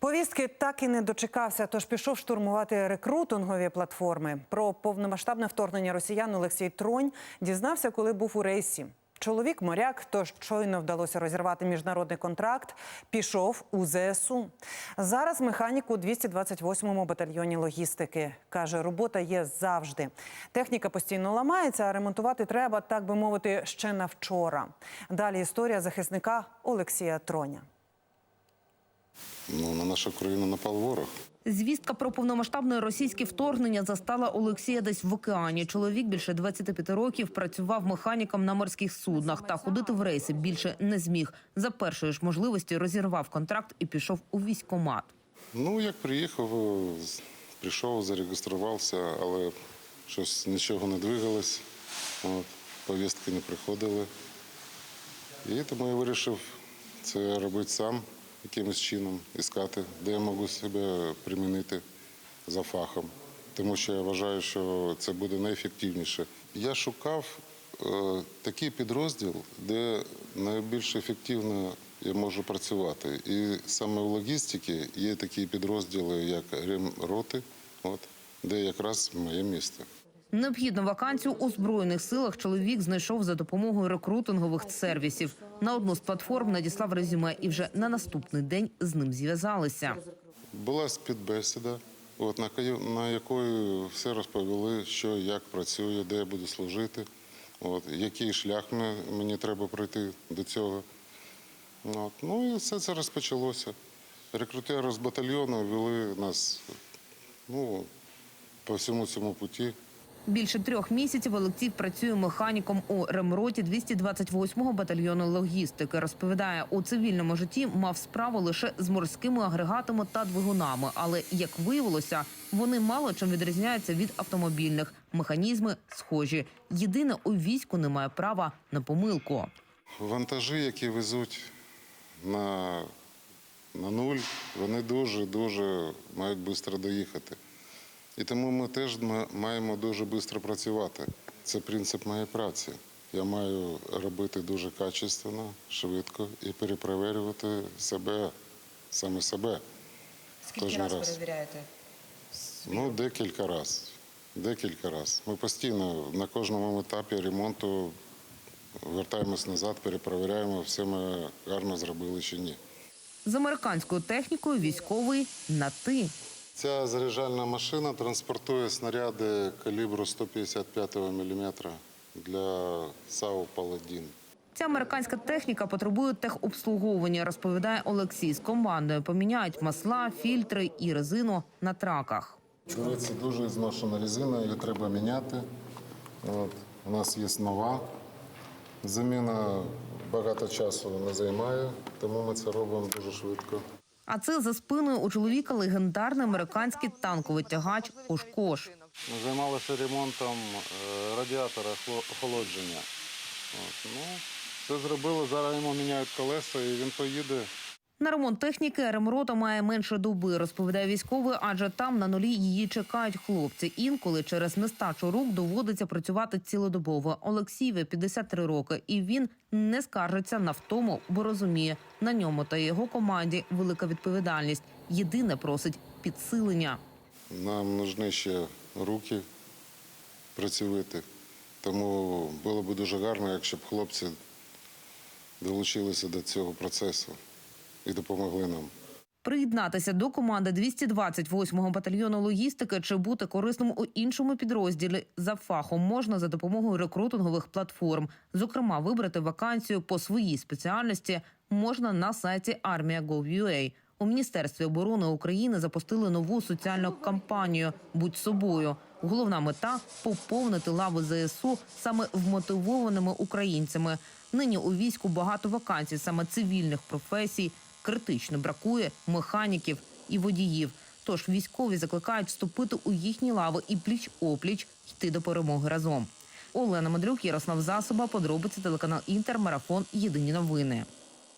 Повістки так і не дочекався, тож пішов штурмувати рекрутингові платформи. Про повномасштабне вторгнення росіян Олексій Тронь дізнався, коли був у рейсі. Чоловік моряк, тож щойно вдалося розірвати міжнародний контракт, пішов у ЗСУ. Зараз механік у 228-му батальйоні логістики. Каже, робота є завжди. Техніка постійно ламається, а ремонтувати треба, так би мовити, ще на вчора. Далі історія захисника Олексія Троня. Ну, на нашу країну напав ворог. Звістка про повномасштабне російське вторгнення застала Олексія десь в океані. Чоловік більше 25 років працював механіком на морських суднах та ходити в рейси більше не зміг. За першої ж можливості розірвав контракт і пішов у військкомат. Ну, як приїхав, е, прийшов, зареєструвався, але щось нічого не двигалось. От, повістки не приходили. І тому я вирішив це робити сам якимось чином, іскати, де я можу себе примінити за фахом. Тому що я вважаю, що це буде найефективніше. Я шукав е, такий підрозділ, де найбільш ефективно я можу працювати. І саме в логістиці є такі підрозділи, як ремроти, от, де якраз моє місце. Необхідну вакансію у збройних силах чоловік знайшов за допомогою рекрутингових сервісів. На одну з платформ надіслав резюме, і вже на наступний день з ним зв'язалися. Була співбесіда, от, на, якої все розповіли, що як працює, де я буду служити, який шлях мені треба пройти до цього. Ну і все це розпочалося. Рекрутери з батальйону вели нас ну, по всьому цьому путі. Більше трьох місяців Олексій працює механіком у ремроті 228-го батальйону логістики. Розповідає, у цивільному житті мав справу лише з морськими агрегатами та двигунами. Але як виявилося, вони мало чим відрізняються від автомобільних. Механізми схожі. Єдине у війську немає права на помилку. Вантажі, які везуть на, на нуль, вони дуже-дуже мають швидко доїхати. І тому ми теж маємо дуже швидко працювати. Це принцип моєї праці. Я маю робити дуже качественно, швидко і перепровірювати себе, саме себе. Скільки Кожен раз раз. перевіряєте? Ну, декілька разів. Декілька разів. Ми постійно на кожному етапі ремонту вертаємось назад, перепровіряємо, все ми гарно зробили чи ні. З американською технікою військовий на ти. Ця заряджальна машина транспортує снаряди калібру 155 мм для САУ «Паладін». Ця американська техніка потребує техобслуговування, розповідає Олексій. З командою поміняють масла, фільтри і резину на траках. Дивіться, дуже зношена резина, її треба міняти. От. У нас є нова. Заміна багато часу не займає, тому ми це робимо дуже швидко. А це за спиною у чоловіка легендарний американський танковий тягач Кошкош. Ми займалися ремонтом е, радіатора охолодження. Ну, Це зробили, зараз йому міняють колеса і він поїде. На ремонт техніки ремрота має менше доби, розповідає військовий, адже там на нулі її чекають хлопці. Інколи через нестачу рук доводиться працювати цілодобово. Олексієві 53 роки, і він не скаржиться на втому, бо розуміє, на ньому та його команді велика відповідальність. Єдине просить підсилення. Нам нужні ще руки працювати. Тому було б дуже гарно, якщо б хлопці долучилися до цього процесу і допомогли нам. Приєднатися до команди 228-го батальйону логістики чи бути корисним у іншому підрозділі за фахом можна за допомогою рекрутингових платформ. Зокрема, вибрати вакансію по своїй спеціальності можна на сайті Armia.gov.ua. У міністерстві оборони України запустили нову соціальну кампанію Будь собою. Головна мета поповнити лави ЗСУ саме вмотивованими українцями. Нині у війську багато вакансій, саме цивільних професій. Критично бракує механіків і водіїв. Тож військові закликають вступити у їхні лави і пліч опліч йти до перемоги разом. Олена Мадрюк, Ярослав Засоба, подробиці телеканал Інтер, марафон. Єдині новини.